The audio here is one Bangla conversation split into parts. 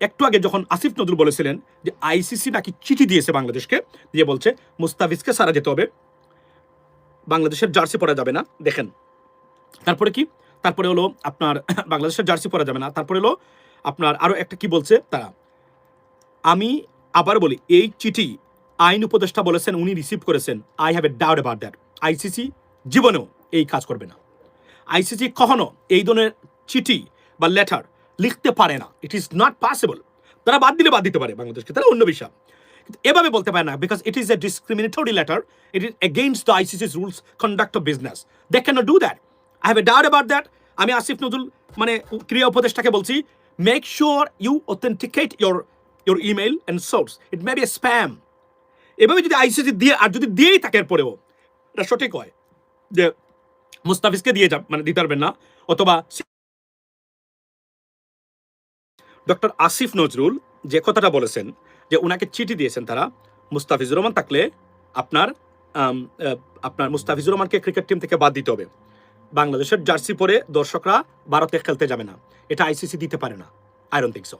একটু আগে যখন আসিফ নজরুল বলেছিলেন যে আইসিসি নাকি চিঠি দিয়েছে বাংলাদেশকে, দিয়ে বলছে, মুস্তাফিজকে সারা যেতে হবে। বাংলাদেশের জার্সি পরা যাবে না। দেখেন, তারপরে কি? তারপরে হলো আপনার বাংলাদেশের জার্সি পরা যাবে না। তারপরে হলো আপনার আরও একটা কি বলছে তারা? আমি আবার বলি, এই চিঠি আইন উপদেষ্টা বলেছেন, উনি রিসিভ করেছেন। I have a doubt about that ICC জীবনেও এই কাজ করবে না। আইসিসি কখনো এই ধরনের চিঠি বা লেটার লিখতে পারে না। ইট ইজ নট পসিবল তারা বাদ দিলে বাদ দিতে পারে বাংলাদেশকে। তারা অন্য বিষয়। এভাবে বলতে পারে না because it is a discriminatory letter it is against the ICC's rules conduct of business they can do that I have a doubt about that আমি আসিফ নজরুল মানে ক্রিয়া উপদেষ্টাকে বলছি make sure you authenticate your your email and source it may be a spam এভাবে যদি আইসিসি দিয়ে, আর যদি দিয়েই থাকে এরপরেও, এটা সঠিক হয়। যে মুস্তাফিজকে দিয়ে যা মানে দিতে পারবেন না, অথবা ডক্টর আসিফ নজরুল যে কথাটা বলেছেন যে ওনাকে চিঠি দিয়েছেন তারা, মুস্তাফিজুর রহমান থাকলে আপনার আপনার মুস্তাফিজুর রহমানকে ক্রিকেট টিম থেকে বাদ দিতে হবে। বাংলাদেশের জার্সি পরে দর্শকরা ভারতে খেলতে যাবে না। এটা আইসিসি দিতে পারে না। I don't think so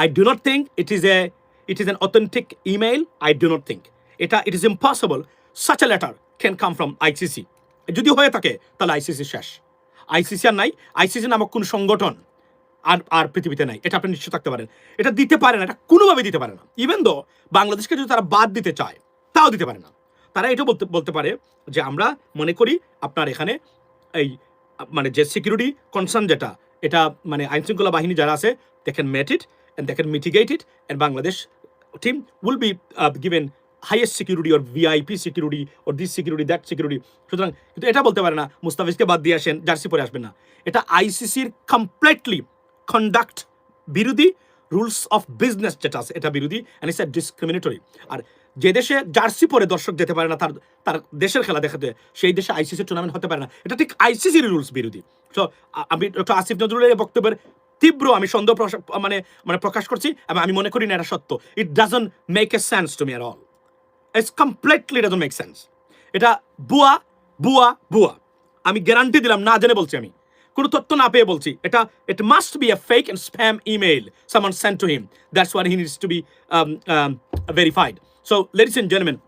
I do not think it is a it is an authentic email I do not think এটা it is impossible such a letter can come from ICC যদি হয়ে থাকে, তাহলে আইসিসি শেষ। আইসিসি আর নাই। আইসিসি নামক কোন সংগঠন আর আর পৃথিবীতে নাই। এটা আপনি নিশ্চিত থাকতে পারেন। এটা দিতে পারে না, এটা কোনোভাবে দিতে পারে না। ইভেন দো বাংলাদেশকে যদি তারা বাদ দিতে চায়, তাও দিতে পারে না। তারা এটা বলতে বলতে পারে যে আমরা মনে করি আপনার এখানে এই মানে যে সিকিউরিটি কনসার্ন যেটা, এটা মানে আইন শৃঙ্খলা বাহিনী যারা আছে they can meet it and they can mitigate it and Bangladesh team will be given highest security or VIP security or this security that security সুতরাং, কিন্তু এটা বলতে পারে না, মুস্তাফিজকে বাদ দিয়ে আসেন, জার্সি পরে আসবেন না। এটা আইসিসির কমপ্লিটলি কন্ডাক্ট বিরোধী রুলস অফ বিজনেস যেটা আছে, এটা বিরোধী অ্যান্ড ইটস ডিসক্রিমিনেটরি আর যে দেশে জার্সি পরে দর্শক যেতে পারে না, তার তার দেশের খেলা দেখাতে সেই দেশে আইসিসি টুর্নামেন্ট হতে পারে না। এটা ঠিক আইসিসির রুলস বিরোধী। সো আমি ডক্টর আসিফ নজরুলের বক্তব্যের তীব্র আমি সন্দেহ মানে মানে প্রকাশ করছি এবং আমি মনে করি না এটা সত্য। It doesn't make a sense to me R all it's completely doesn't make sense এটা বুয়া বুয়া বুয়া। আমি গ্যারান্টি দিলাম, না জেনে বলছি আমি। কোনো তথ্য না পেয়ে বলছি এটা it must be a fake and spam email someone sent to him that's one he needs to be verified so ladies and gentleman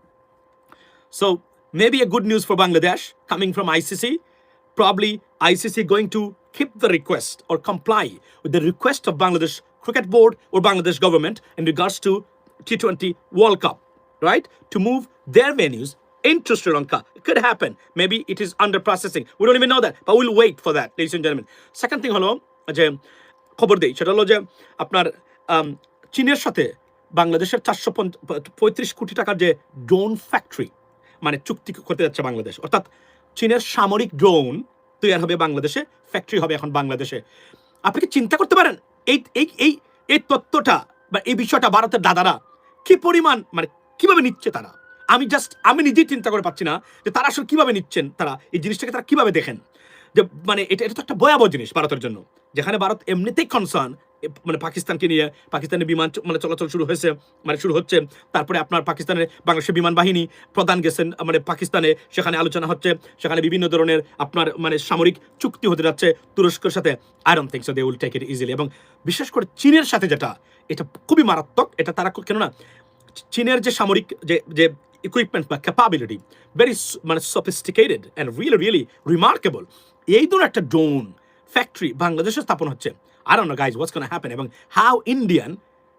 So maybe a good news for Bangladesh coming from ICC. Probably ICC going to keep the request or comply with the request of Bangladesh Cricket Board or Bangladesh government in regards to T20 World Cup, right? To move their venues into Sri Lanka. It could happen. Maybe it is under processing. We don't even know that, but we'll wait for that, ladies and gentlemen. Second thing হলো যে খবর দেই সেটা হলো যে আপনার চীনের সাথে বাংলাদেশের চারশো পঁয়ত্রিশ কোটি টাকার যে ড্রোন ফ্যাক্টরি মানে চুক্তি করতে যাচ্ছে বাংলাদেশ অর্থাৎ চীনের সামরিক ড্রোন তৈরি হবে বাংলাদেশে ফ্যাক্টরি হবে এখন বাংলাদেশে আপনি কি চিন্তা করতে পারেন এই এই এই এই তত্ত্বটা বা এই বিষয়টা ভারতের দাদারা কি পরিমাণ মানে কীভাবে নিচ্ছে তারা আমি জাস্ট আমি নিজেই চিন্তা করে পাচ্ছি না যে তারা আসলে কীভাবে নিচ্ছেন তারা, এই জিনিসটাকে তারা কীভাবে দেখেন? যে মানে এটা এটা তো একটা ভয়াবহ জিনিস ভারতের জন্য। যেখানে ভারত এমনিতেই কনসার্ন মানে পাকিস্তানকে নিয়ে, পাকিস্তানের বিমান মানে চলাচল শুরু হয়েছে মানে শুরু হচ্ছে। তারপরে আপনার পাকিস্তানের বাংলাদেশের বিমান বাহিনী প্রধান গেছেন মানে পাকিস্তানে সেখানে আলোচনা হচ্ছে, সেখানে বিভিন্ন ধরনের আপনার মানে সামরিক চুক্তি হতে যাচ্ছে, তুরস্কের সাথে। I don't think so they will take it easily এবং বিশেষ করে চীনের সাথে যেটা, এটা খুবই মারাত্মক, এটা তারা কেননা চীনের যে সামরিক, যে যে ইকুইপমেন্ট বা ক্যাপাবিলিটি ভেরি মানে sophisticated and really really remarkable এই ধরনের একটা ড্রোন ফ্যাক্টরি বাংলাদেশে স্থাপন হচ্ছে। আর অন্য what's going to happen এবং how Indian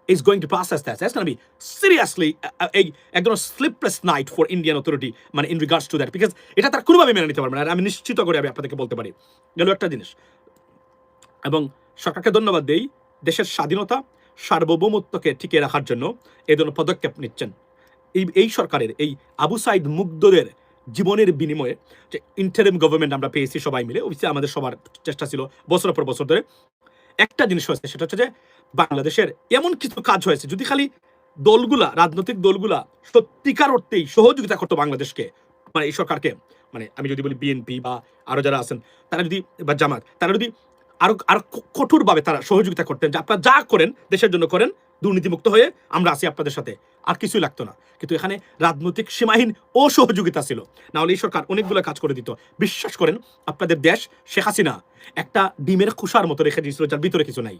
is going to process that. That's going to be seriously sleepless night for Indian authority মানে in regards to that because এটা তারা কোনোভাবে মেনে নিতে পারবে না। আমি নিশ্চিত করে আমি আপনাদেরকে বলতে পারি। গেল একটা জিনিস। এবং সরকারকে ধন্যবাদ দেই দেশের স্বাধীনতা, সার্বভৌমত্বকে টিকিয়ে রাখার জন্য। এই ধরনের পদক্ষেপ নিচ্ছেন। এই এই সরকারের, এই আবু সাইদ মুগ্ধদের জীবনের বিনিময়ে যে ইন্টারিম গভর্নমেন্ট আমরা পেয়েছি সবাই মিলে অবশ্যই আমাদের সবার চেষ্টা ছিল বছরের পর বছর ধরে। একটা জিনিস হয়েছে, সেটা হচ্ছে যে বাংলাদেশের এমন কিছু কাজ হয়েছে, যদি খালি দলগুলা, রাজনৈতিক দলগুলা সত্যিকার অর্থেই সহযোগিতা করতো বাংলাদেশকে মানে এই সরকারকে মানে আমি যদি বলি বিএনপি বা আরও যারা আছেন, তারা যদি, বা জামাত, তারা যদি আরও আরও কঠোরভাবে তারা সহযোগিতা করতেন, যে আপনারা যা করেন, দেশের জন্য করেন, দুর্নীতিমুক্ত হয়ে আমরা আছি আপনাদের সাথে। আর কিছুই লাগতো না। কিন্তু এখানে রাজনৈতিক সীমাহীন অসহযোগিতা ছিল। না হলে এই সরকার অনেকগুলো কাজ করে দিত। বিশ্বাস করেন, আপনাদের দেশ শেখ হাসিনা একটা ডিমের খুশার মতো রেখে দিয়েছিল, যার ভিতরে কিছু নাই।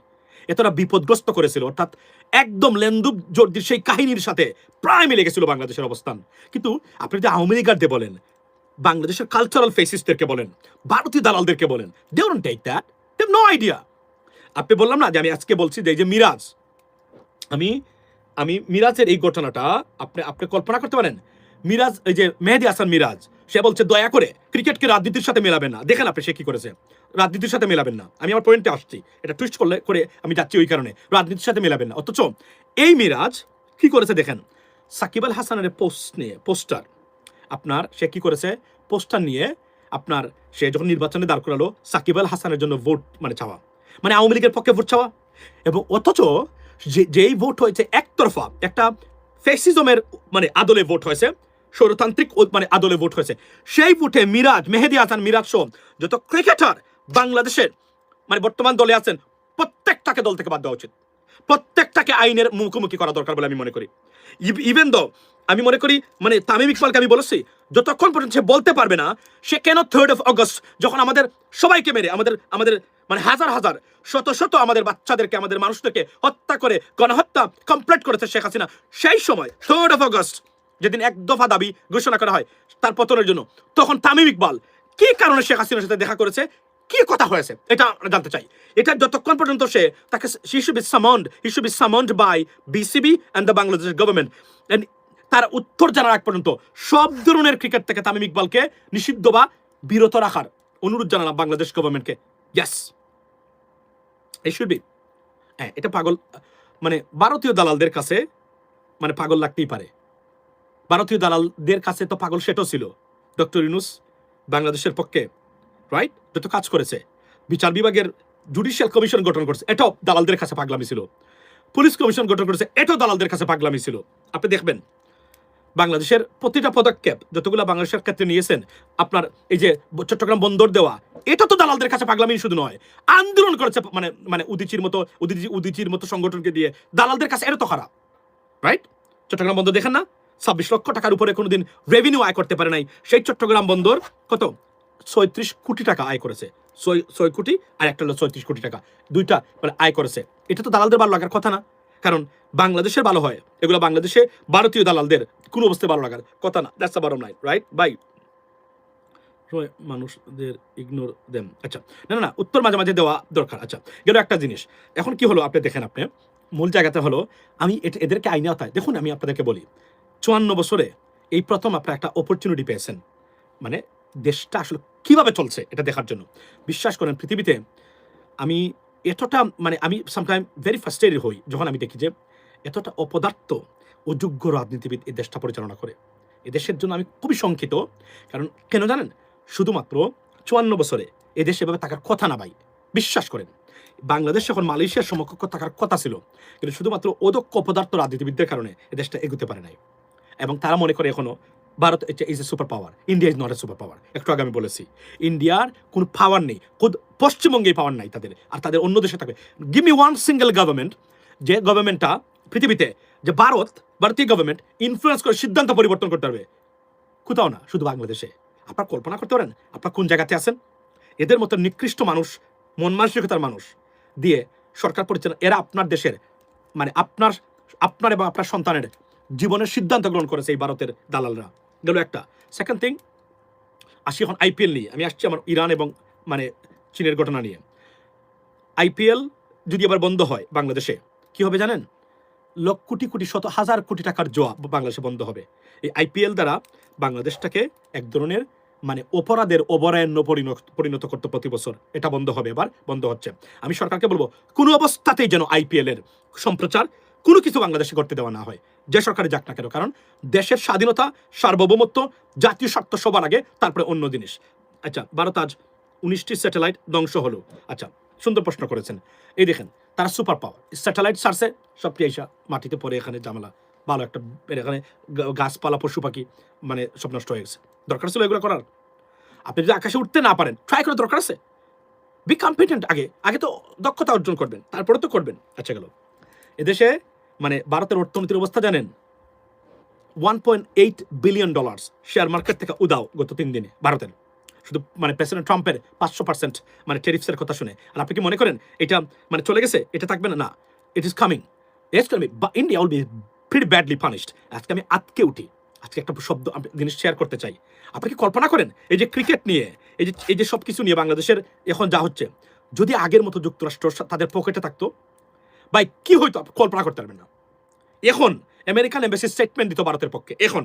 এতটা বিপদগ্রস্ত করেছিল, অর্থাৎ একদম লেন্দুব জর্দির সেই কাহিনীর সাথে প্রায় মিলে গেছিল বাংলাদেশের অবস্থান। কিন্তু আপনি যদি আওয়ামী লীগারদের বলেন, বাংলাদেশের কালচারাল ফেসিসদেরকে বলেন, ভারতীয় দালালদেরকে বলেন they don't take that no idea আপনি বললাম না যে আমি আজকে বলছি যে এই যে মিরাজ, আমি আমি মিরাজের এই ঘটনাটা আপনি আপনি কল্পনা করতে পারেন। মিরাজ, এই যে মেহেদি হাসান মিরাজ, সে বলছে, দয়া করে ক্রিকেটকে রাজনীতির সাথে মেলাবেন না। দেখেন আপনি সে কি করেছে। রাজনীতির সাথে মেলাবেন না। আমি আমার পয়েন্টে আসছি। এটা টুইস্ট করলে, করে আমি যাচ্ছি ওই কারণে। রাজনীতির সাথে মেলাবেন না। অথচ এই মিরাজ কি করেছে দেখেন? সাকিব আল হাসানের পোস্ট নিয়ে পোস্টার আপনার সে কি করেছে? পোস্টার নিয়ে আপনার, সে যখন নির্বাচনে দাঁড় করালো, সাকিব আল হাসানের জন্য ভোট মানে চাওয়া। মানে আওয়ামী লীগের পক্ষে ভোট চাওয়া। এবং অথচ যেই ভোট হয়েছে একতরফা, একটা ফেসিজমের মানে আদলে ভোট হয়েছে, স্বরতান্ত্রিক ও- মানে আদলে ভোট হয়েছে, সেই ভোটে মিরাজ, মেহেদি হাসান, মিরাজ সহ যত ক্রিকেটার বাংলাদেশের মানে বর্তমান দলে আছেন, প্রত্যেকটাকে দল থেকে বাদ দেওয়া উচিত। প্রত্যেকটাকে আইনের মুখোমুখি করা দরকার বলে আমি মনে করি। ইভেন দো আমি মনে করি মানে তামিম ইকবালকে আমি বলেছি, যতক্ষণ পর্যন্ত সে বলতে পারবে না, সে কেন থার্ড অফ অগস্ট যখন আমাদের সবাইকে মেরে, আমাদের আমাদের মানে হাজার হাজার, শত শত আমাদের বাচ্চাদেরকে, আমাদের মানুষদেরকে হত্যা করে, গণহত্যা কমপ্লিট করেছে শেখ হাসিনা, সেই সময় থার্ড অফ অগস্ট যেদিন এক দফা দাবি ঘোষণা করা হয়, তার পতনের জন্য, তখন তামিম ইকবাল কি কারণে শেখ হাসিনার সাথে দেখা করেছে? কি কথা হয়েছে? এটা জানতে চাই। এটা যতক্ষণ পর্যন্ত সে তাকে should be summoned he should be summoned by BCB and the Bangladesh government and তার উত্তর জানার আগ পর্যন্ত সব ধরনের ক্রিকেট থেকে তামিম ইকবালকে নিষিদ্ধ বা বিরত রাখার অনুরোধ জানালাম বাংলাদেশ গভর্নমেন্টকে ইয়াস এই শুড বি হ্যাঁ এটা পাগল মানে ভারতীয় দালালদের কাছে মানে পাগল লাগতেই পারে। ভারতীয় দালালদের কাছে তো পাগল সেটাও ছিল। ডক্টর ইউনুস বাংলাদেশের পক্ষে রাইট যত কাজ করেছে। বিচার বিভাগের জুডিশিয়াল কমিশন গঠন করেছে। এটাও দালালদের কাছে পাগলামি ছিল। পুলিশ কমিশন গঠন করেছে। এটাও দালালদের কাছে পাগলামি ছিল। আপনি দেখবেন, বাংলাদেশের প্রতিটা পদক্ষেপ, যতগুলো বাংলাদেশের ক্ষেত্রে নিয়েছেন, আপনার এই যে চট্টগ্রাম বন্দর দেওয়া, এটা তো দালালদের কাছে পাগলামি শুধু নয়। আন্দোলন করেছে মানে মানে উদিচির মতো, উদিচি, উদিচির মতো সংগঠনকে দিয়ে। দালালদের কাছে এটা তো খারাপ। রাইট চট্টগ্রাম বন্দর দেখেন না? ছাব্বিশ লক্ষ টাকার উপরে কোনোদিন রেভিনিউ আয় করতে পারে নাই। সেই চট্টগ্রাম বন্দর কত? ছয়ত্রিশ কোটি টাকা আয় করেছে। ছয় ছয় কোটি আর একটা হলো ছয়ত্রিশ কোটি টাকা। দুইটা মানে আয় করেছে। এটা তো দালালদের ভালো লাগার কথা না। কারণ বাংলাদেশের ভালো হয়, এগুলো বাংলাদেশে ভারতীয় দালালদের কোনো অবস্থায় ভালো লাগার কথা না। That's bottom line right by মানুষদের ইগনোর দেম আচ্ছা না না উত্তর মাঝে মাঝে দেওয়া দরকার। আচ্ছা গেল একটা জিনিস। এখন কি হলো? আপনি দেখেন আপনি। মূল জায়গাতে হলো, আমি এদেরকে আইনে আওতায়, দেখুন আমি আপনাদেরকে বলি, চুয়ান্ন বছরে এই প্রথম আপনারা একটা অপরচুনিটি পেয়েছেন। মানে দেশটা আসলে কীভাবে চলছে এটা দেখার জন্য। বিশ্বাস করেন, পৃথিবীতে আমি এতটা মানে আমি সামটাইম ভেরি ফার্স্টেড হই যখন আমি দেখি যে এতটা অপদার্থ ও যোগ্য রাজনীতিবিদ এই দেশটা পরিচালনা করে। এ দেশের জন্য আমি খুবই শঙ্কিত, কারণ কেন জানেন? শুধুমাত্র চুয়ান্ন বছরে এদেশে এভাবে থাকার কথা না ভাই। বিশ্বাস করেন, বাংলাদেশ এখন মালয়েশিয়ার সমকক্ষ থাকার কথা ছিল, কিন্তু শুধুমাত্র অদক্ষ অপদার্থ রাজনীতিবিদদের কারণে এ দেশটা এগুতে পারে নাই। এবং তারা মনে করে এখনও Bharat is a super power India is not a super power একটু আগে আমি বলেছি ইন্ডিয়ার কোনো পাওয়ার নেই খুদ পশ্চিমবঙ্গে পাওয়ার নাই তাদের, আর তাদের অন্য দেশে থাকবে। Give me one single government যে গভর্নমেন্টটা পৃথিবীতে, যে ভারত, ভারতীয় গভর্নমেন্ট ইনফ্লুয়েন্স করে, সিদ্ধান্ত পরিবর্তন করতে পারবে। কোথাও না, শুধু বাংলাদেশে। আপনার কল্পনা করতে পারেন, আপনার কোন জায়গাতে আছেন? এদের মতো নিকৃষ্ট মানুষ, মন মানসিকতার মানুষ দিয়ে সরকার পরিচালনা, এরা আপনার দেশের মানে আপনার আপনার এবং আপনার সন্তানের জীবনের সিদ্ধান্ত গ্রহণ করেছে এই ভারতের দালালরা। গেল একটা। সেকেন্ড থিং আসি এখন আইপিএল নিয়ে। আমি আসছি আমার ইরান এবং মানে চীনের ঘটনা নিয়ে। আইপিএল যদি আবার বন্ধ হয় বাংলাদেশে, কি হবে জানেন? লক্ষ কোটি কোটি শত হাজার কোটি টাকার জোয়া বাংলাদেশে বন্ধ হবে। এই আইপিএল দ্বারা বাংলাদেশটাকে এক ধরনের মানে অপরাধের অবরায়ন্য পরিণত পরিণত করতে প্রতি বছর। এটা বন্ধ হবে এবার, বন্ধ হচ্ছে। আমি সরকারকে বলব, কোনো অবস্থাতেই যেন আইপিএলের সম্প্রচার কোনো কিছু বাংলাদেশে করতে দেওয়া না হয়। যে সরকারে যাক না কেন, কারণ দেশের স্বাধীনতা, সার্বভৌমত্ব, জাতীয় স্বার্থ সবার আগে, তারপরে অন্য জিনিস। আচ্ছা ভারত আজ উনিশটি স্যাটেলাইট ধ্বংস হলো। আচ্ছা সুন্দর প্রশ্ন করেছেন। এই দেখেন, তারা সুপার পাওয়ার স্যাটেলাইট সারছে, সবটি আইসা মাটিতে পড়ে এখানে জামেলা ভালো একটা, এখানে গাছপালা, পশু পাখি মানে সব নষ্ট হয়ে গেছে। দরকার ছিল এগুলো করার। আপনি যদি আকাশে উঠতে না পারেন ট্রাই করে দরকার আছে? বি কম্পিটেন্ট আগে। আগে তো দক্ষতা অর্জন করবেন, তারপরে তো করবেন। আচ্ছা গেল। এদেশে মানে ভারতের অর্থনীতির অবস্থা জানেন? One point eight billion dollars share market থেকে উদাও গত তিন দিনে ভারতের। শুধু মানে প্রেসিডেন্ট ট্রাম্পের পাঁচশো পার্সেন্ট মানে টেরিফসের কথা শুনে। আর আপনি কি মনে করেন এটা মানে চলে গেছে? এটা থাকবে না? না ইট ইজ কামিং বা India will be badly punished আজকে আমি আটকে উঠি। আজকে একটা শব্দ জিনিস শেয়ার করতে চাই। আপনি কি কল্পনা করেন? এই যে ক্রিকেট নিয়ে, এই যে এই যে সব কিছু নিয়ে বাংলাদেশের এখন যা হচ্ছে, যদি আগের মতো যুক্তরাষ্ট্র তাদের পকেটে থাকতো ভাই, কি হইতো কল্পনা করতে পারবেন না। এখন আমেরিকান এম্বাসি স্টেটমেন্ট দিত ভারতের পক্ষে। এখন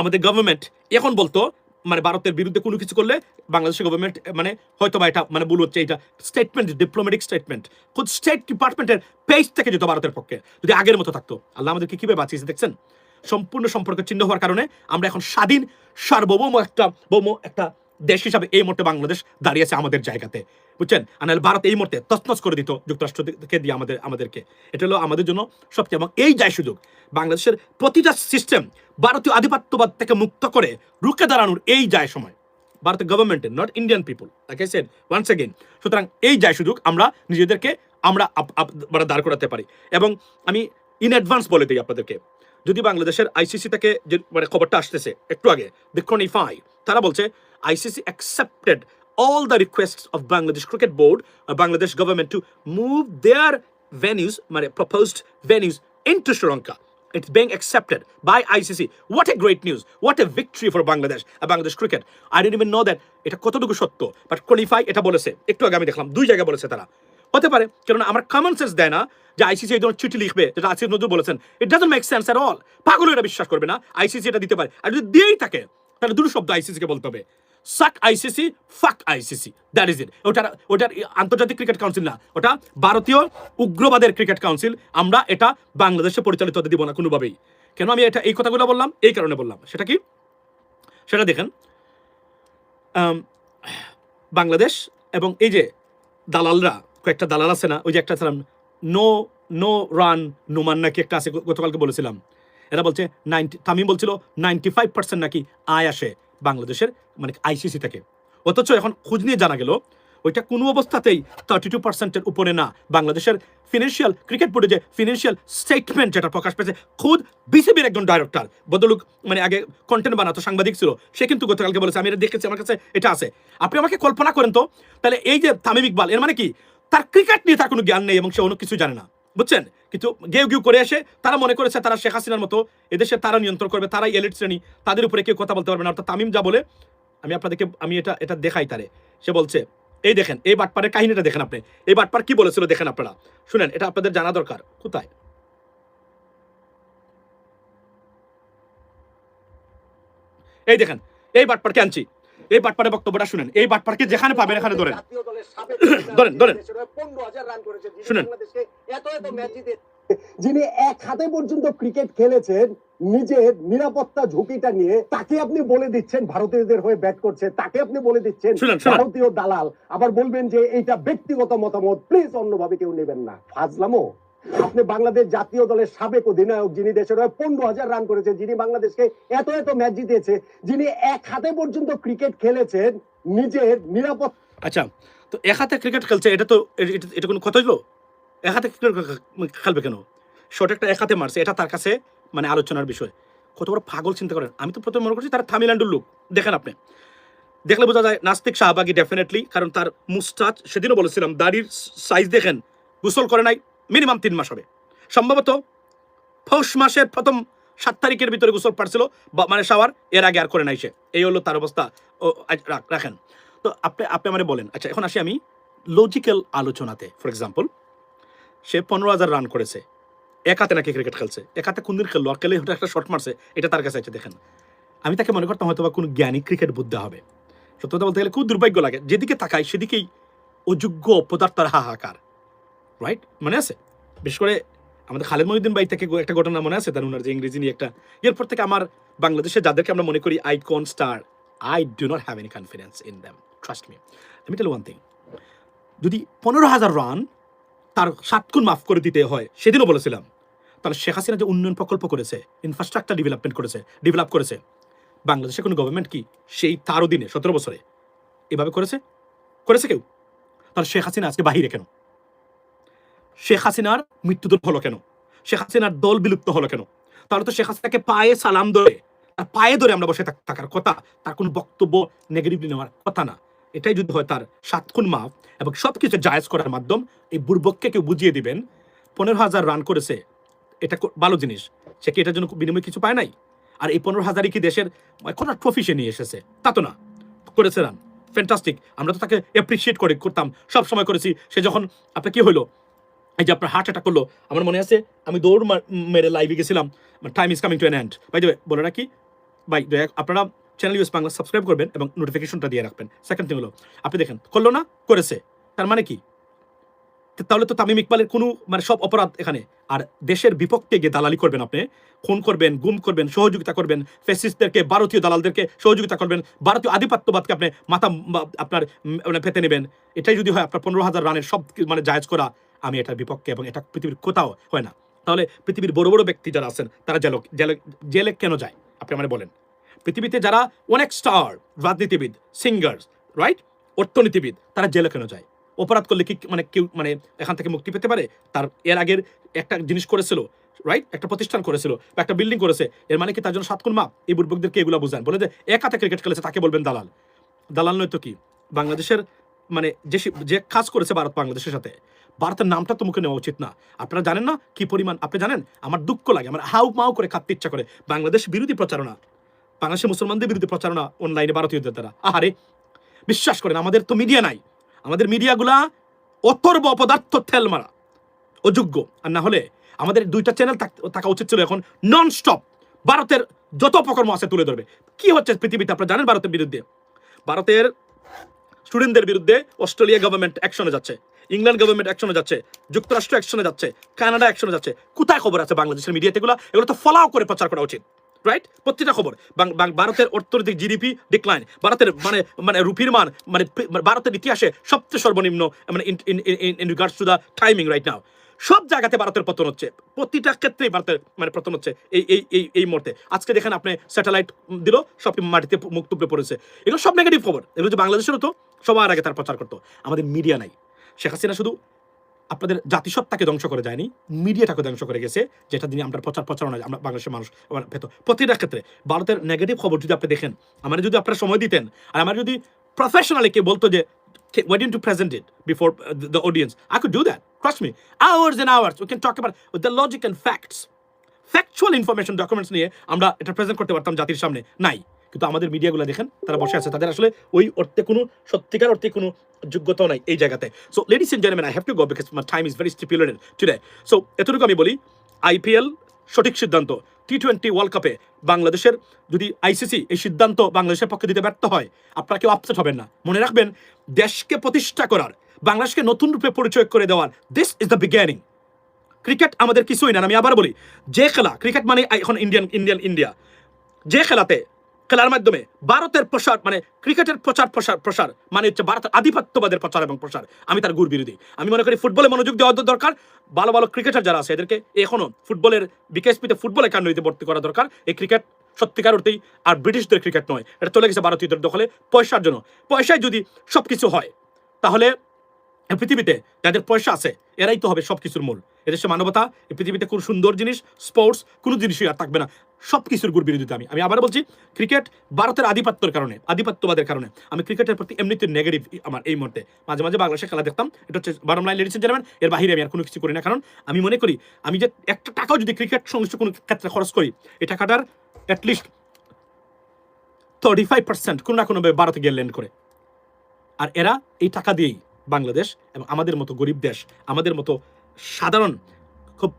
আমাদের গভর্নমেন্ট এখন বলতো মানে ভারতের বিরুদ্ধে কোনো কিছু করলে বাংলাদেশের গভর্নমেন্ট মানে হয়তো বা এটা মানে ভুল হচ্ছে এটা স্টেটমেন্ট ডিপ্লোম্যাটিক স্টেটমেন্ট খুব স্টেট ডিপার্টমেন্টের পেজ থেকে যেত ভারতের পক্ষে, যদি আগের মতো থাকতো। আল্লাহ আমাদেরকে কীভাবে বাঁচিয়েছে দেখছেন? সম্পূর্ণ সম্পর্ক চিহ্ন হওয়ার কারণে আমরা এখন স্বাধীন, সার্বভৌম একটা, ভৌম একটা দেশ হিসাবে এই মুহূর্তে বাংলাদেশ দাঁড়িয়েছে আমাদের জায়গাতে। বুঝছেন? আনাল ভারত এই মুহূর্তে তছনছ করে দিত যুক্তরাষ্ট্রকে দিয়ে আমাদের আমাদেরকে। এটা হলো আমাদের জন্য সবচেয়ে এবং এই যায় সুযোগ, বাংলাদেশের প্রতিটা সিস্টেম ভারতীয় আধিপত্যবাদ থেকে মুক্ত করে রুখে দাঁড়ানোর এই যায় সময়। ভারতের গভর্নমেন্টের not Indian people I said once again সুতরাং এই যায় সুযোগ আমরা নিজেদেরকে আমরা মানে দাঁড় করাতে পারি। এবং আমি ইন অ্যাডভান্স বলে দিই আপনাদেরকে। যদি বাংলাদেশের আইসিসি থেকে যে মানে খবরটা আসতেছে, একটু আগে দ্য ক্রনিফাই তারা বলছে ICC accepted all the requests of Bangladesh Cricket Board or Bangladesh government to move their venues, মানে proposed venues into Sri Lanka. It's being accepted by ICC. What a great news! What a victory for Bangladesh, uh, Bangladesh cricket. I didn't even know that এটা কতটুকু সত্য বাট কোয়ালিফাই এটা বলেছে একটু আগে আমি দেখলাম দুই জায়গায় বলেছে তারা হতে পারে কারণ আমার কমন সেন্স দেয় না যে আইসিসি এই ধরনের চিঠি লিখবে যেটা আসিফ নজরুল বলেছেন it doesn't make sense at all পাগল এটা বিশ্বাস করবে না আইসিসি এটা দিতে পারে আর যদি দিয়েই থাকে তাহলে দুটো শব্দ আইসিসি কে বলতে হবে suck ICC, fuck ICC. That is it ওটার ওটার আন্তর্জাতিক ক্রিকেট কাউন্সিল না। ওটা ভারতীয় উগ্রবাদের ক্রিকেট কাউন্সিল। আমরা এটা বাংলাদেশে পরিচালিত হতে দিব না কোনোভাবেই। কেন আমি এটা, এই কথাগুলো বললাম? এই কারণে বললাম। সেটা কি? সেটা দেখেন। বাংলাদেশ এবং এই যে দালালরা, কয়েকটা দালাল আছে না? ওই যে একটা নো? নো রান নোমান নাকি একটা আছে, গতকালকে বলেছিলাম। এরা বলছে নাইনটি, তামিম বলছিল নাইনটি ফাইভ পার্সেন্ট নাকি আয় আসে বাংলাদেশের। মানে আইসিসি থেকে। অথচ এখন খোঁজ নিয়ে জানা গেল, ওইটা কোনো অবস্থাতেই থার্টি টু পার্সেন্টের উপরে না। বাংলাদেশের ফিনান্সিয়াল ক্রিকেট বোর্ডে যে ফিনান্সিয়াল স্টেটমেন্ট যেটা প্রকাশ পেয়েছে, খুদ বিসিবির একজন ডাইরেক্টর বদলুক মানে আগে কন্টেন্ট বানাতো, সাংবাদিক ছিল, সে কিন্তু গতকালকে বলেছে, আমি এটা দেখেছি, আমার কাছে এটা আছে। আপনি আমাকে কল্পনা করেন তো, তাহলে এই যে তামিম ইকবাল, এর মানে কি? তার ক্রিকেট নিয়ে তার কোনো জ্ঞান নেই এবং সে অন্য কিছু জানে না, বুঝছেন? কিন্তু গেউ গেউ করে এসে, তারা মনে করেছে তারা শেখ হাসিনার মতো, এদেশে তারা নিয়ন্ত্রণ করবে, তারাই এলিট শ্রেণি, তাদের উপরে কেউ কথা বলতে পারবে না। অর্থাৎ তামিম যা বলে আমি আপনাদেরকে আমি এটা এটা দেখাই তারে। সে বলছে এই দেখেন এই বাটপারের কাহিনীটা দেখেন আপনি। এই বাটপার কি বলেছিল দেখেন আপনারা। শুনেন এটা আপনাদের জানা দরকার। কোথায়? এই দেখেন এই বাটপারকে আনছি। এই বাটপারের বক্তব্যটা শুনেন। এই বাটপারকে যেখানে পাবেন এখানে ধরেন। ধরেন, ধরেন। শুনেন। যিনি এক হাতে পর্যন্ত ক্রিকেট খেলেছেন নিজের নিরাপত্তা ঝুঁকিটা নিয়ে তাকে আপনি বলে দিচ্ছেন ভারতীয়দের হয়ে ব্যাট করছে তাকে আপনি বলে দিচ্ছেন। ভারতীয় দালাল। আবার বলবেন যে এইটা ব্যক্তিগত মতামত প্লিজ অন্যভাবে কেউ নেবেন না। ফাজলামো আপনি বাংলাদেশ জাতীয় দলের সাবেক অধিনায়ক যিনি দেশের হয়ে পনেরো হাজার রান করেছে যিনি বাংলাদেশকে এত এত ম্যাচ জিতেছে যিনি এক হাতে পর্যন্ত ক্রিকেট খেলেছেন নিজের নিরাপত্তা আচ্ছা তো এক হাতে ক্রিকেট খেলছে এটা তো এটা- কোনো কথা হইল? এক হাতে খেলবে কেন? শর্ট একটা এক হাতে মারছে, এটা তার কাছে মানে আলোচনার বিষয়। কত বড় পাগল চিন্তা করেন। আমি তো প্রথমে মনে করছি তার তামিলনাড়ুর লোক। দেখেন আপনি। দেখলে বোঝা যায় নাস্তিক শাহবাগি ডেফিনেটলি কারণ তার মুস্টাচ সেদিনও বলেছিলাম, দাড়ির সাইজ দেখেন, গোসল করে নাই মিনিমাম তিন মাস হবে। সম্ভবত পৌষ মাসের প্রথম সাত তারিখের ভিতরে গোসল পারছিল, বা মানে শাওয়ার, এর আগে আর করে নাই সে। এই হলো তার অবস্থা। ও রাখ- রাখেন। তো আপনি আপনি আমারে বলেন। আচ্ছা এখন আসি আমি লজিক্যাল আলোচনাতে ফর এক্সাম্পল সে পনেরো হাজার রান করেছে। এক হাতে নাকি ক্রিকেট খেলছে। এক হাতে কোন দিন খেললো? আর খেলে একটা শট মারছে, এটা তার কাছে আছে, দেখেন। আমি তাকে মনে করতাম হয়তো বা কোনো জ্ঞানী ক্রিকেট বুদ্ধি হবে। সত্য কথা বলতে গেলে খুব দুর্ভাগ্য লাগে। যেদিকে তাকাই, সেদিকেই অযোগ্য অপদার্থের হাহাকার। রাইট মনে আছে? বিশেষ করে আমাদের খালেদ মহিউদ্দিন ভাই থেকে একটা ঘটনা মনে আছে? তার উনার যে ইংরেজি নিয়ে একটা এরপর থেকে আমার বাংলাদেশে যাদেরকে আমরা মনে করি icon star I do not have any confidence in them trust me আমি টেল ওয়ান থিং যদি পনেরো হাজার রান তার সাত গুণ মাফ করে দিতে হয়। সেদিনও বলেছিলাম। তাহলে শেখ হাসিনা যে উন্নয়ন প্রকল্প করেছে ইনফ্রাস্ট্রাকচার ডেভেলপমেন্ট করেছে ডেভেলপ করেছে, বাংলাদেশের কোনো গভর্নমেন্ট কি সেই তার অধীনে সতেরো বছরে এভাবে করেছে? করেছে কেউ? তাহলে শেখ হাসিনা আজকে বাহিরে কেন? শেখ হাসিনার মৃত্যুদূর হলো কেন? শেখ হাসিনার দল বিলুপ্ত হলো কেন? তাহলে তো শেখ হাসিনাকে পায়ে সালাম ধরে, তার পায়ে ধরে আমরা বসে থাক- থাকার কথা, তার কোনো বক্তব্য নেগেটিভলি নেওয়ার কথা না। এটাই যদি হয় তার সাত খুন মাফ এবং সব কিছু জায়েজ করার মাধ্যম এই বুর্বককে কেউ বুঝিয়ে দিবেন। পনেরো হাজার রান করেছে। এটা ভালো জিনিস। সে কি এটার জন্য বিনিময় কিছু পায় নাই? আর এই পনেরো হাজারই কি দেশের কটা ট্রফি সে নিয়ে এসেছে? তা তো না। করেছে রান ফ্যান্টাস্টিক আমরা তো তাকে অ্যাপ্রিসিয়েট করে করতাম। সব সময় করেছি। সে যখন আপনার কি হলো এই যে আপনার হার্ট অ্যাটাক করল, আমার মনে আছে, আমি দৌড় মেরে লাইভে গেছিলাম। Time is coming to an end by the বলে রাখি। ভাই, দয়া আপনারা চ্যানেল ইউএস বাংলা সাবস্ক্রাইব করবেন এবং নোটিফিকেশনটা দিয়ে রাখবেন। সেকেন্ড থিং হলো, আপনি দেখেন, করল না, করেছে। তার মানে কি? তাহলে তো তামিম ইকবালের কোনো মানে সব অপরাধ এখানে। আর দেশের বিপক্ষে গিয়ে দালালি করবেন আপনি। খুন করবেন, গুম করবেন, সহযোগিতা করবেন ফেসিস্টদেরকে ভারতীয় দালালদেরকে সহযোগিতা করবেন, ভারতীয় আধিপত্যবাদকে আপনি মাথা আপনার মানে পেতে নেবেন। এটাই যদি হয়, আপনার পনেরো হাজার রানের সব মানে জায়েজ করা, আমি এটার বিপক্ষে এবং এটা পৃথিবীর কোথাও হয় না। তাহলে পৃথিবীর বড় বড় ব্যক্তি যারা আছেন, তারা জেল জেলে জেলে কেন যায়? আপনি আমার বলেন। পৃথিবীতে যারা অনেক স্টার, রাজনীতিবিদ সিঙ্গার রাইট অর্থনীতিবিদ, তারা জেলে কেন যায়? অপরাধ করলে কি মানে কেউ মানে এখান থেকে মুক্তি পেতে পারে? তার এর আগের একটা জিনিস করেছিল রাইট একটা প্রতিষ্ঠান করেছিল বা একটা বিল্ডিং করেছে। এর মানে কি তার জন্য সাতক্ষণ মাপ? এই বুর্বকদেরকে এগুলো বুঝান। বলে যে এক হাতে ক্রিকেট খেলেছে, তাকে বলবেন দালাল। দালাল নয় তো কি? বাংলাদেশের মানে যে যে কাজ করেছে ভারত বাংলাদেশের সাথে, ভারতের নামটা তো মুখে নেওয়া উচিত না। আপনারা জানেন না কি পরিমাণ আপনি জানেন? আমার দুঃখ লাগে, আমার হাউ মাউ করে খাতে ইচ্ছা করে। বাংলাদেশ বিরোধী প্রচারণা। বাংলাদেশের মুসলমানদের বিরুদ্ধে প্রচারণা অনলাইনে ভারতীয়দের দ্বারা। আহারে, বিশ্বাস করেন, আমাদের তো মিডিয়া নাই। আমাদের মিডিয়াগুলা অথর্ব অপদার্থ তেল মারা। অযোগ্য। আর না হলে আমাদের দুইটা চ্যানেল থাকা উচিত ছিল এখন নন স্টপ ভারতের যত অপকর্ম আছে তুলে ধরবে। কি হচ্ছে পৃথিবীতে, আপনারা জানেন ভারতের বিরুদ্ধে? ভারতের স্টুডেন্টদের বিরুদ্ধে অস্ট্রেলিয়া গভর্নমেন্ট অ্যাকশনে যাচ্ছে। ইংল্যান্ড গভর্নমেন্ট অ্যাকশনে যাচ্ছে। যুক্তরাষ্ট্র অ্যাকশনে যাচ্ছে। কানাডা অ্যাকশনে যাচ্ছে। কোথায় খবর আছে বাংলাদেশের মিডিয়াতে এগুলো? তো ফলাও করে প্রচার করা উচিত। রাইট প্রত্যেকটা খবর। ভারতের অর্থনৈতিক জিডিপি ডিক্লাইন ভারতের মানে মানে রুপির মান মানে মানে ভারতের ইতিহাসে সবচেয়ে সর্বনিম্ন মানে in regards to the timing right now সব জায়গাতে ভারতের পতন হচ্ছে। প্রতিটা ক্ষেত্রেই ভারতের মানে পতন হচ্ছে এই এই এই এই মুহূর্তে। আজকে দেখেন আপনি স্যাটেলাইট দিল সব মাটিতে মুখ টুপড়ে পড়েছে। এগুলো সব নেগেটিভ খবর। এগুলো যে বাংলাদেশের হতো সবার আগে তার প্রচার করতো। আমাদের মিডিয়া নাই। শেখ হাসিনা শুধু আপনাদের জাতিসত্তাকে ধ্বংস করে যায়নি মিডিয়াটাকে ধ্বংস করে গেছে যেটা দিয়ে আমরা প্রচার প্রচারণা আমরা বাংলাদেশের মানুষ পেত প্রতিটা ক্ষেত্রে ভারতের নেগেটিভ খবর যদি আপনি দেখেন আমার যদি আপনারা সময় দিতেন আর আমার যদি প্রফেশনালি কে বলতো যে why didn't you present it before uh, the, audience? I could do that. Trust me. Hours and hours. We can talk about the logic and. Factual information documents নিয়ে আমরা এটা প্রেজেন্ট করতে পারতাম জাতির সামনে নাই কিন্তু আমাদের মিডিয়াগুলো দেখেন তারা বসে আছে তাদের আসলে ওই অর্থে কোনো সত্যিকার অর্থে কোনো যোগ্যতাও নাই এই জায়গাতে। So ladies and gentleman I have to go because my time is very stipulated today so এতটুকু আমি বলি আইপিএল সঠিক সিদ্ধান্ত। টি টোয়েন্টি ওয়ার্ল্ড কাপে বাংলাদেশের যদি আইসিসি এই সিদ্ধান্ত বাংলাদেশের পক্ষে দিতে ব্যর্থ হয়, আপনারা কেউ আপসেট হবেন না। মনে রাখবেন, দেশকে প্রতিষ্ঠা করার, বাংলাদেশকে নতুন রূপে পরিচয় করে দেওয়ার this is the beginning cricket আমাদের কিছুই না। আমি আবার বলি, যে খেলা, ক্রিকেট মানে এখন ইন্ডিয়ান ইন্ডিয়ান ইন্ডিয়া যে খেলাতে খেলার মাধ্যমে ভারতের প্রসার মানে ক্রিকেটের প্রচার, প্রসার প্রসার মানে হচ্ছে ভারতের আধিপত্যবাদের প্রচার এবং প্রসার। আমি তার গুর বিরোধী। আমি মনে করি ফুটবলে মনোযোগ দেওয়া দরকার। ভালো ভালো ক্রিকেটার যারা আছে, এদেরকে এখনও ফুটবলের বিকেএসপিতে ফুটবল একাডেমিতে ভর্তি করা দরকার? এই ক্রিকেট সত্যিকার অর্থেই আর ব্রিটিশদের ক্রিকেট নয়। এটা চলে গেছে ভারতীয়দের দখলে। পয়সার জন্য। পয়সায় যদি সব কিছু হয়, তাহলে পৃথিবীতে যাদের পয়সা আছে, এরাই তো হবে সব কিছুর মূল। এদেশে মানবতা এই পৃথিবীতে কোনো সুন্দর জিনিস স্পোর্টস কোনো জিনিসই আর থাকবে না। সব কিছুর গুর বিরোধিতা আমি। আমি আবার বলছি ক্রিকেট ভারতের আধিপত্যের কারণে, আধিপত্যবাদের কারণে। আমি ক্রিকেটের প্রতি এমনিতে নেগেটিভ আমার এই মুহূর্তে। মাঝে মাঝে বাংলাদেশে খেলা দেখতাম, এটা হচ্ছে বারম লাইন লেডিস জানাবেন এর বাইরে আমি আর কোনো কিছু করি না। কারণ আমি মনে করি, আমি যে একটা টাকাও যদি ক্রিকেট সংশ্লিষ্ট কোনো ক্ষেত্রে খরচ করি এই টাকাটার at least thirty five percent কোনো না কোনোভাবে ভারতে গিয়ে ল্যান্ড করে। আর এরা এই টাকা দিয়েই বাংলাদেশ এবং আমাদের মতো গরিব দেশ, আমাদের মতো সাধারণ, খুব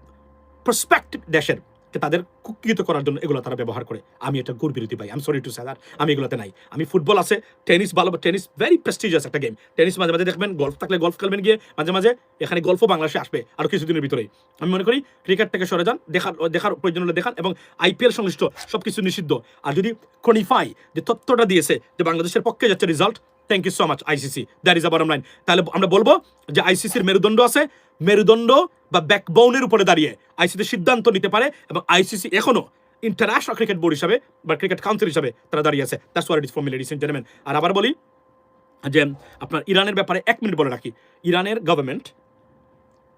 প্রসপেক্টিভ দেশের তাদের কুকৃত করার জন্য এগুলো তারা ব্যবহার করে। আমি এটা গুর বিরোধী পাই আমি সরি টু স্যার আমি এগুলোতে নাই। আমি ফুটবল আছে টেনিস ভালো টেনিস ভেরি প্রেস্টিজিয়াস একটা গেম টেনিস মাঝে মাঝে দেখবেন গল্ফ থাকলে গল্ফ খেলবেন গিয়ে, মাঝে মাঝে এখানে গল্ফও বাংলাদেশে আসবে আরও কিছুদিনের ভিতরেই। আমি মনে করি ক্রিকেট থেকে সরে যান, দেখার দেখার প্রয়োজন হলে দেখান এবং আইপিএল সংশ্লিষ্ট সব কিছু নিষিদ্ধ। আর যদি কোনিফাই যে তথ্যটা দিয়েছে যে বাংলাদেশের পক্ষে যাচ্ছে result thank you so much ICC that is a bottom line তাহলে আমরা বলব যে আইসিসির মেরুদণ্ড আছে। মেরুদণ্ড বা ব্যাকবোনের উপরে দাঁড়িয়ে আইসিসি সিদ্ধান্ত নিতে পারে এবং আইসিসি এখনও ইন্টারন্যাশনাল ক্রিকেট বোর্ড হিসাবে বা ক্রিকেট কাউন্সিল হিসাবে তারা দাঁড়িয়ে আছে। That's where it for me ladies and gentleman আর আবার বলি যে আপনার ইরানের ব্যাপারে এক মিনিট বলে রাখি। ইরানের গভর্নমেন্ট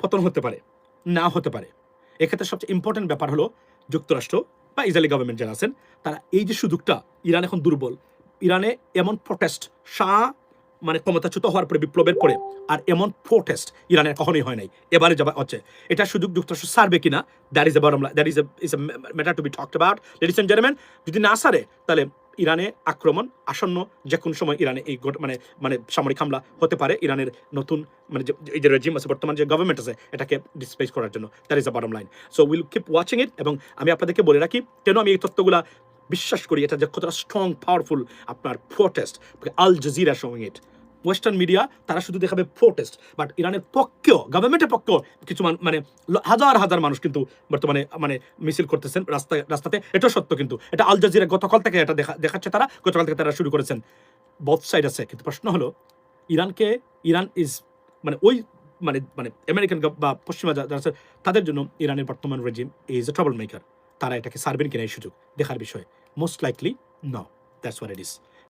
পতন হতে পারে, না হতে পারে। এক্ষেত্রে সবচেয়ে ইম্পর্টেন্ট ব্যাপার হলো যুক্তরাষ্ট্র বা ইসরায়েলি গভর্নমেন্ট যারা আছেন, তারা এই যে সুযোগটা ইরান এখন দুর্বল ইরানে এমন প্রটেস্ট শাহ মানে ক্ষমতাচ্যুত হওয়ার পরে বিপ্লবের পরে, আর এমন প্রোটেস্ট ইরানের কখনোই হয় নাই। এবারে যাবা হচ্ছে। এটা সুযোগ যুক্তরাষ্ট্র সারবে কিনা that is bottom that is is matter to be talked about ladies and gentleman যদি না সারে, তাহলে ইরানে আক্রমণ, আসন্ন যে কোনো সময় ইরানে এই মানে মানে সামরিক হামলা হতে পারে। ইরানের নতুন মানে এই যে রেজিম আছে, বর্তমান যে গভর্নমেন্ট আছে, এটাকে ডিসপ্লেস করার জন্য। That is a bottom line so will keep watching it এবং আমি আপনাদেরকে বলে রাখি, কেন আমি এই তথ্যগুলা বিশ্বাস করি, এটা যে কতটা স্ট্রং পাওয়ারফুল আপনার protest Al Jazeera showing it western media তারা শুধু দেখাবে প্রোটেস্ট বাট ইরানের পক্ষেও গভর্নমেন্টের পক্ষেও কিছু মানে হাজার হাজার মানুষ কিন্তু বর্তমানে মানে মিছিল করতেছেন রাস্তায় রাস্তাতে। এটা সত্য কিন্তু। এটা আল জাজিরা গতকাল থেকে এটা দেখা দেখাচ্ছে তারা, গতকাল থেকে তারা শুরু করেছেন। বথ সাইড আছে, কিন্তু প্রশ্ন হলো, ইরানকে ইরান ইজ মানে ওই মানে মানে আমেরিকান বা পশ্চিমা যারা তাদের জন্য ইরানের বর্তমান regime is a trouble maker তারা এটাকে সারবেন কিনা এই সুযোগ দেখার বিষয়। Most likely no that's where it is